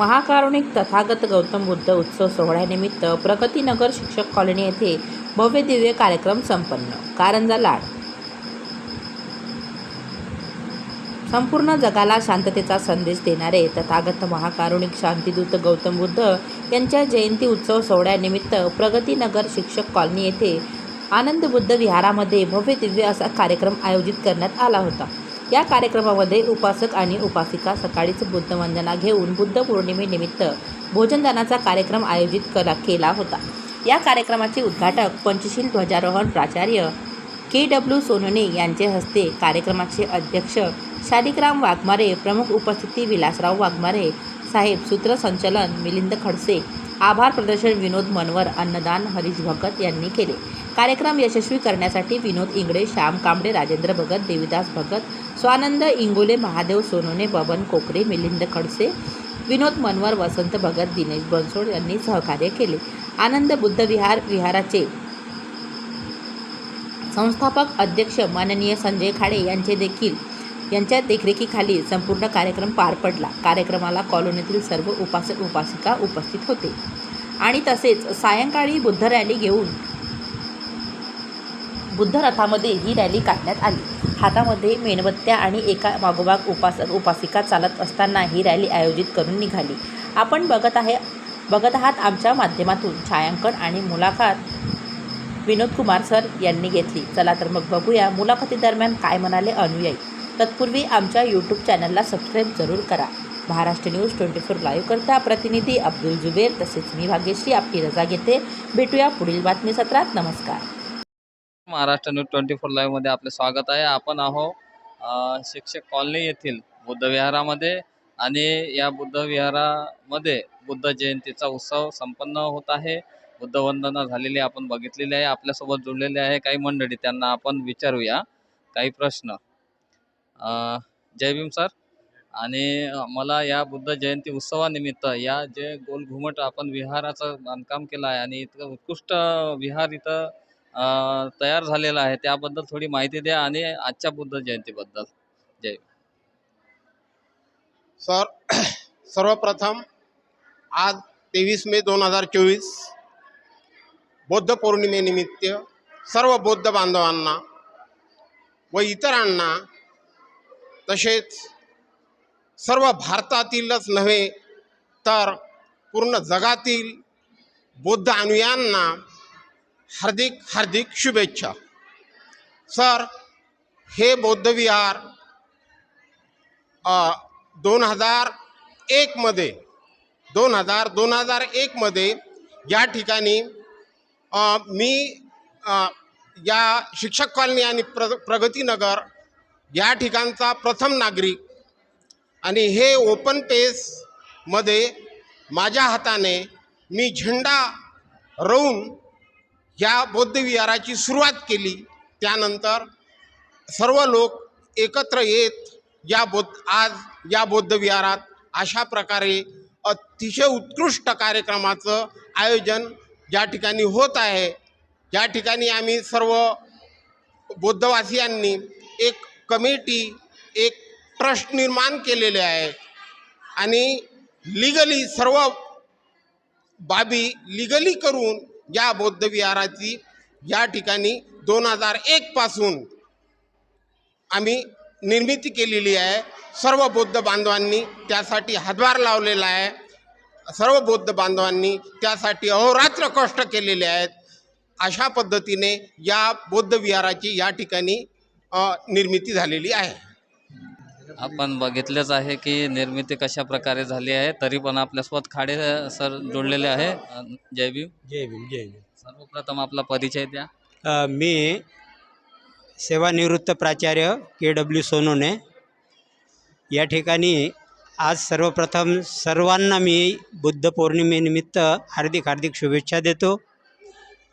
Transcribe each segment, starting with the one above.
महाकारुणिक तथागत गौतम बुद्ध उत्सव सोहळ्यानिमित्त प्रगतीनगर शिक्षक कॉलनी येथे भव्य दिव्य कार्यक्रम संपन्न. कारंजा लाड. संपूर्ण जगाला शांततेचा संदेश देणारे तथागत महाकारुणिक शांतीदूत गौतम बुद्ध यांच्या जयंती उत्सव सोहळ्यानिमित्त प्रगतीनगर शिक्षक कॉलनी येथे आनंद बुद्ध विहारामध्ये भव्य दिव्य असा कार्यक्रम आयोजित करण्यात आला होता. या कार्यक्रमामध्ये उपासक आणि उपासिका सकाळीच बुद्धवंदना घेऊन बुद्ध पौर्णिमेनिमित्त भोजनदानाचा कार्यक्रम आयोजित करा केला होता. या कार्यक्रमाचे उद्घाटक पंचशील ध्वजारोहण प्राचार्य के डब्ल्यू सोनने यांचे हस्ते कार्यक्रमाचे अध्यक्ष शालिकराम वाघमारे प्रमुख उपस्थिती विलासराव वाघमारे साहेब सूत्रसंचलन मिलिंद खडसे आभार प्रदर्शन विनोद मनवर अन्नदान हरीश भगत यांनी केले. कार्यक्रम यशस्वी करण्यासाठी विनोद इंगडे श्याम कांबळे राजेंद्र भगत देविदास भगत स्वानंद इंगोले महादेव सोनोने बबन कोकरे मिलिंद खडसे विनोद मनवर वसंत भगत दिनेश बनसोड यांनी सहकार्य केले. आनंद बुद्ध विहार विहाराचे संस्थापक अध्यक्ष माननीय संजय खाडे यांचे देखील यांच्या देखरेखीखाली संपूर्ण कार्यक्रम पार पडला. कार्यक्रमाला कॉलनीतील सर्व उपासक उपासिका उपस्थित होते. आणि तसेच सायंकाळी बुद्ध रॅली घेऊन बुद्ध रथामध्ये ही रॅली काढण्यात आली. हातामध्ये मेणबत्त्या आणि एका मागोमाग उपासक उपासिका चालत असताना ही रॅली आयोजित करून निघाली. आपण बघत आहे बघत आहात आमच्या माध्यमातून छायांकन आणि मुलाखत विनोद कुमार सर यांनी घेतली. चला तर मग बघूया मुलाखतीदरम्यान काय म्हणाले अनुयायी. तत्पूर्वी आमच्या यूट्यूब चॅनलला सबस्क्राईब जरूर करा. Maharashtra news twenty four live करता प्रतिनिधी अब्दुल जुबेर तसेच मी भाग्यश्री आपली रजा घेते. भेटूया पुढील बातमी सत्रात नमस्कार. महाराष्ट्र न्यूज ट्वेंटी फोर लाईव्हमध्ये आपले स्वागत आहे. आपण आहो शिक्षक कॉलनी येथील बुद्ध विहारामध्ये आणि या बुद्ध विहारामध्ये बुद्ध जयंतीचा उत्सव संपन्न होत आहे. बुद्ध वंदना झालेली आपण बघितलेली आहे. आपल्यासोबत जुळलेले आहे काही मंडळी. त्यांना आपण विचारूया. काही प्रश्न. जय भीम सर. आणि मला या बुद्ध जयंती उत्सवानिमित्त या जे गोलघुमट आपण विहाराचं बांधकाम केलं आहे आणि इतकं उत्कृष्ट विहार इथं तयार झालेला आहे त्याबद्दल थोडी माहिती द्या आणि आजच्या बुद्ध जयंतीबद्दल. जय सर सर्वप्रथम आज तेवीस मे दोन हजार चोवीस बौद्ध पौर्णिमेनिमित्त सर्व बौद्ध बांधवांना व इतरांना तसेच सर्व भारतातीलच नव्हे तर पूर्ण जगातील बौद्ध अनुयांना हार्दिक हार्दिक शुभेच्छा. सर हे बौद्ध विहार दोन हजार एकमध्ये दोन हजार दोन हजार एकमध्ये या ठिकाणी मी या शिक्षक कॉलनी आणि प्र प्रगतीनगर या ठिकाणचा प्रथम नागरिक आणि हे ओपन पेसमध्ये माझ्या हाताने मी झेंडा रोवून या बौद्ध विहाराची सुरुवात केली. त्यानंतर सर्व लोक एकत्र येत या बौद्ध आज या बौद्ध विहारात अशा प्रकारे अतिशय उत्कृष्ट कार्यक्रमाचं आयोजन ज्या ठिकाणी होत आहे ज्या ठिकाणी आम्ही सर्व बौद्धवासियांनी एक कमिटी एक ट्रस्ट निर्माण केलेले आहे. आणि लिगली सर्व बाबी लिगली करून या बौद्ध विहाराची या ठिकाणी दोन हजार एकपासून आम्ही निर्मिती केलेली आहे. सर्व बौद्ध बांधवांनी त्यासाठी हातभार लावलेला आहे. सर्व बौद्ध बांधवांनी त्यासाठी अहोरात्र कष्ट केलेले आहेत. अशा पद्धतीने या बौद्ध विहाराची या ठिकाणी निर्मिती झालेली आहे. आपण बघितलेच आहे की निर्मिती कशा प्रकारे झाली आहे तरी पण आपल्यासोबत खाडे सर जोडलेले आहे. जय भीम. जय भीम जय भीम. सर्वप्रथम आपला परिचय द्या. मी सेवानिवृत्त प्राचार्य के डब्ल्यू सोनोने. या ठिकाणी आज सर्वप्रथम सर्वांना मी बुद्ध पौर्णिमेनिमित्त हार्दिक हार्दिक शुभेच्छा देतो.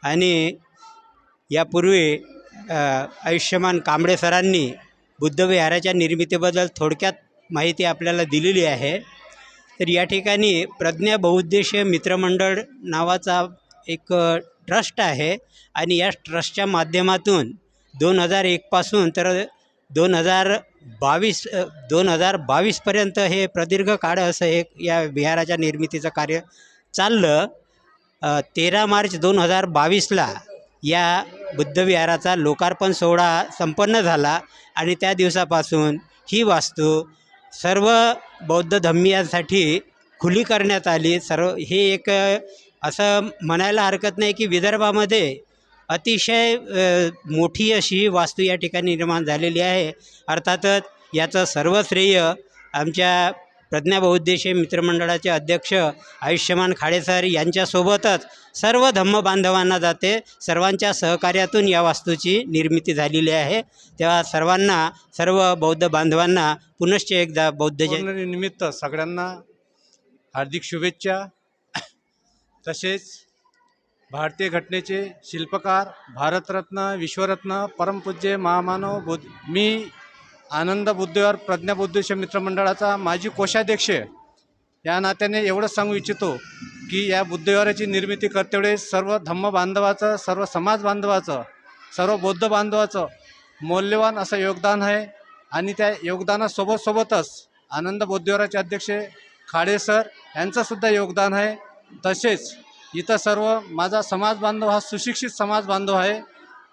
आणि यापूर्वी आयुष्यमान कांबळे सरांनी बुद्ध विहाराच्या निर्मितीबद्दल थोडक्यात माहिती आपल्याला दिलेली आहे. तर या ठिकाणी प्रज्ञा बहुउद्देशीय मित्रमंडळ नावाचा एक ट्रस्ट आहे आणि या ट्रस्टच्या माध्यमातून दोन हजार एकपासून तर दोन हजार बावीस दोन हजार बावीसपर्यंत हे प्रदीर्घ काळ असं हे या विहाराच्या निर्मितीचं कार्य चाललं. तेरा मार्च दोन हजार बावीसला या बुद्धविहाराचा लोकार्पण सोहळा संपन्न झाला आणि त्या दिवसापासून ही वास्तू सर्व बौद्ध धम्मियांसाठी खुली करण्यात आली. सर्व हे एक असं म्हणायला हरकत नाही की विदर्भामध्ये अतिशय मोठी अशी वास्तू या ठिकाणी निर्माण झालेली आहे. अर्थातच याचं सर्व श्रेय आमच्या प्रज्ञाबहुद्देशीय मित्रमंडळाचे अध्यक्ष आयुष्यमान खाडेसर यांच्यासोबतच सर्व धम्म बांधवांना जाते. सर्वांच्या सहकार्यातून या वास्तूची निर्मिती झालेली आहे. तेव्हा सर्वांना सर्व बौद्ध बांधवांना पुनश्च एकदा बौद्ध जय निमित्त सगळ्यांना हार्दिक शुभेच्छा. तसेच भारतीय घटनेचे शिल्पकार भारतरत्न विश्वरत्न परमपूज्य महामानव बुद्ध मी आनंद बुद्धिवार प्रज्ञा बुद्धेश्वर मित्रमंडळाचा माजी कोषाध्यक्ष या नात्याने एवढंच सांगू इच्छितो की या बुद्धिवाराची निर्मिती करतेवेळेस सर्व धम्म बांधवाचं सर्व समाज बांधवाचं सर्व बौद्ध बांधवाचं मौल्यवान असं योगदान आहे. आणि त्या योगदानासोबत सोबतच आनंद बुद्धिवाराचे अध्यक्ष खाडे सर यांचंसुद्धा योगदान आहे. तसेच इथं सर्व माझा समाज बांधव हा सुशिक्षित समाज बांधव आहे.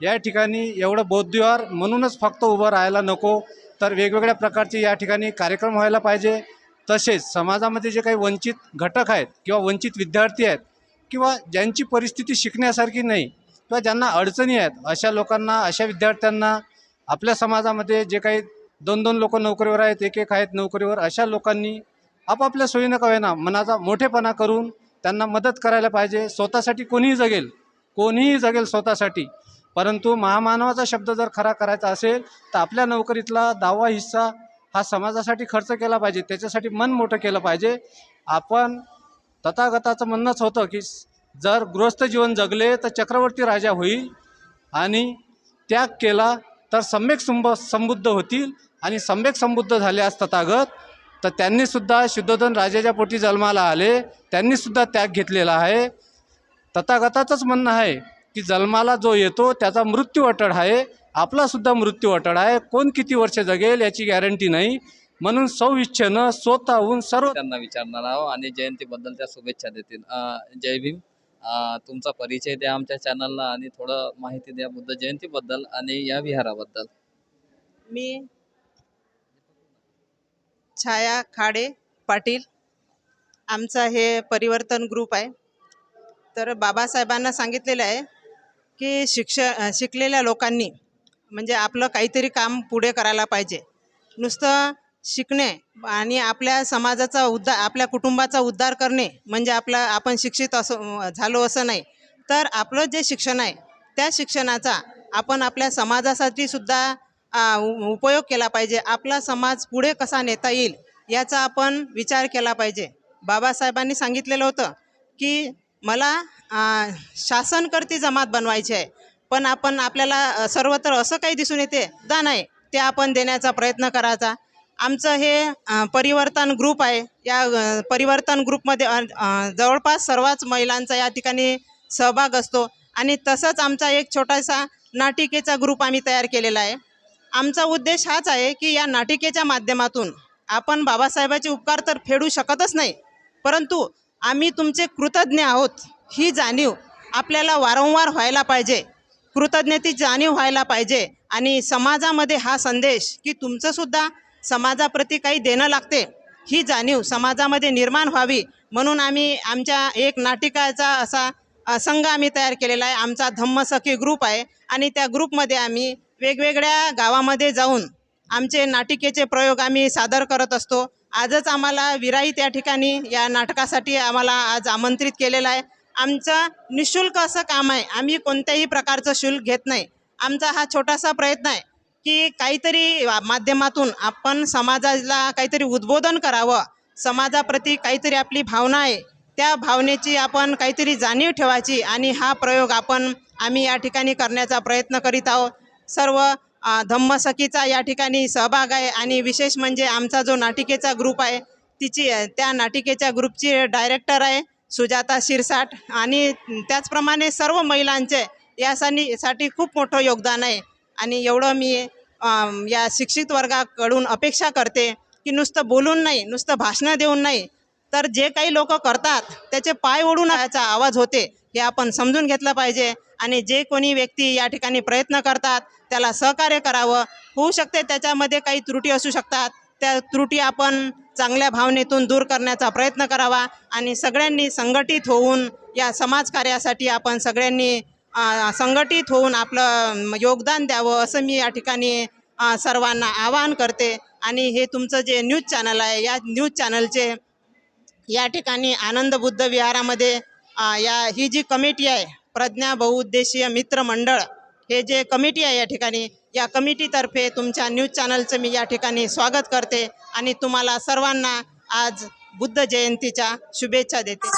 या ठिकाणी एवढं बौद्धिवार म्हणूनच फक्त उभं राहायला नको. तर वेगवेगळ्या प्रकारचे या ठिकाणी कार्यक्रम व्हायला पाहिजे. तसेच समाजामध्ये जे काही वंचित घटक आहेत किंवा वंचित विद्यार्थी आहेत किंवा ज्यांची परिस्थिती शिकण्यासारखी नाही किंवा ज्यांना अडचणी आहेत अशा लोकांना अशा विद्यार्थ्यांना आपल्या समाजामध्ये जे काही दोन दोन लोक नोकरीवर आहेत एक एक आहेत नोकरीवर अशा लोकांनी आपापल्या सोयीनं का मनाचा मोठेपणा करून त्यांना मदत करायला पाहिजे. स्वतःसाठी कोणीही जगेल कोणीही जगेल स्वतःसाठी. परंतु महामानवाचा शब्द जर खरा करायचा असेल तर आपल्या नोकरीतला दहावा हिस्सा हा समाजासाठी खर्च केला पाहिजे. त्याच्यासाठी मन मोठं केलं पाहिजे. आपण तथागताचं म्हणणंच होतं की जर गृहस्थ जीवन जगले तर चक्रवर्ती राजा होईल आणि त्याग केला तर सम्यक संब समृद्ध होतील आणि सम्यक समृद्ध झाले आज तथागत तर त्यांनीसुद्धा शुद्धोधन राजाच्या पोटी जन्माला आले. त्यांनीसुद्धा त्याग घेतलेला आहे. तथागताचंच म्हणणं आहे. की जन्माला जो येतो त्याचा मृत्यू अटळ आहे. आपलासुद्धा मृत्यू अटळ आहे. कोण किती वर्ष जगेल याची गॅरंटी नाही. म्हणून सौइच्छेनं स्वतःहून सर्व त्यांना विचारणार आहोत आणि जयंतीबद्दल त्या शुभेच्छा देतील. जय भीम. तुमचा परिचय द्या आमच्या चॅनलला आणि थोडं माहिती द्या बुद्ध जयंतीबद्दल आणि या विहाराबद्दल. मी छाया खाडे पाटील. आमचा हे परिवर्तन ग्रुप आहे. तर बाबासाहेबांना सांगितलेलं आहे की शिक्ष शिकलेल्या लोकांनी म्हणजे आपलं काहीतरी काम पुढे करायला पाहिजे. नुसतं शिकणे आणि आपल्या समाजाचा उद्धार आपल्या कुटुंबाचा उद्धार करणे म्हणजे आपला आपण शिक्षित असं झालो असं नाही. तर आपलं जे शिक्षण आहे त्या शिक्षणाचा आपण आपल्या समाजासाठी सुद्धा उपयोग केला पाहिजे. आपला समाज पुढे कसा नेता येईल याचा आपण विचार केला पाहिजे. बाबासाहेबांनी सांगितलेलं होतं की मला शासनकर्ती जमात बनवायची आहे. पण आपण आपल्याला सर्वत्र असं काही दिसून येते दा नाही ते आपण देण्याचा प्रयत्न करायचा. आमचं हे परिवर्तन ग्रुप आहे. या परिवर्तन ग्रुपमध्ये जवळपास सर्वच महिलांचा या ठिकाणी सहभाग असतो. आणि तसंच आमचा एक छोटासा नाटिकेचा ग्रुप आम्ही तयार केलेला आहे. आमचा उद्देश हाच आहे की या नाटिकेच्या माध्यमातून आपण बाबासाहेबाचे उपकार तर फेडू शकतच नाही परंतु आम्ही तुमचे कृतज्ञ आहोत. ही जाणीव आपल्याला वारंवार व्हायला पाहिजे. कृतज्ञतेची जाणीव व्हायला पाहिजे. आणि समाजामध्ये हा संदेश की तुमचंसुद्धा समाजाप्रती काही देणं लागते. ही जाणीव समाजामध्ये निर्माण व्हावी. म्हणून आम्ही आमच्या एक नाटिकाचा असा संघ आम्ही तयार केलेला आहे. आमचा धम्मसखी ग्रुप आहे. आणि त्या ग्रुपमध्ये आम्ही वेगवेगळ्या गावामध्ये जाऊन आमचे नाटिकेचे प्रयोग आम्ही सादर करत असतो. आजच आम्हाला विराई या ठिकाणी या नाटकासाठी आम्हाला आज आमंत्रित केलेलं आहे. आमचं निशुल्क असं काम आहे आम्ही कोणत्याही प्रकारचं शुल्क घेत नाही. आमचा हा छोटासा प्रयत्न आहे की काहीतरी माध्यमातून आपण समाजाला काहीतरी उद्बोधन करावं. समाजाप्रती काहीतरी आपली भावना आहे. त्या भावनेची आपण काहीतरी जाणीव ठेवायची आणि हा प्रयोग आपण आम्ही या ठिकाणी करण्याचा प्रयत्न करीत आहोत. सर्व धम्मसखीचा या ठिकाणी सहभाग आहे आणि विशेष म्हणजे आमचा जो नाटिकेचा ग्रुप आहे तिची त्या नाटिकेच्या ग्रुपची डायरेक्टर आहे सुजाता शिरसाट. आणि त्याचप्रमाणे सर्व महिलांचे यासाठी साठी खूप मोठं योगदान आहे. आणि एवढं मी या शिक्षित वर्गाकडून अपेक्षा करते की नुसतं बोलून नाही नुसतं भाषणं देऊन नाही तर जे काही लोक करतात त्याचे पाय ओढून याचा आवाज होते हे आपण समजून घेतलं पाहिजे. आणि जे कोणी व्यक्ती या ठिकाणी प्रयत्न करतात त्याला सहकार्य करावं. होऊ शकते त्याच्यामध्ये काही त्रुटी असू शकतात. त्या त्रुटी आपण चांगल्या भावनेतून दूर करण्याचा प्रयत्न करावा आणि सगळ्यांनी संघटित होऊन या समाजकार्यासाठी आपण सगळ्यांनी संघटित होऊन आपलं योगदान द्यावं असं मी या ठिकाणी सर्वांना आवाहन करते. आणि हे तुमचं जे न्यूज चॅनल आहे या न्यूज चॅनलचे या ठिकाणी आनंद बुद्ध विहारामध्ये या ही जी कमिटी आहे प्रज्ञा बहुउद्देशीय मित्र मंडळ हे जे कमिटी आहे या ठिकाणी या कमिटीतर्फे तुमच्या न्यूज चॅनलचं मी या ठिकाणी स्वागत करते आणि तुम्हाला सर्वांना आज बुद्ध जयंतीच्या शुभेच्छा देते.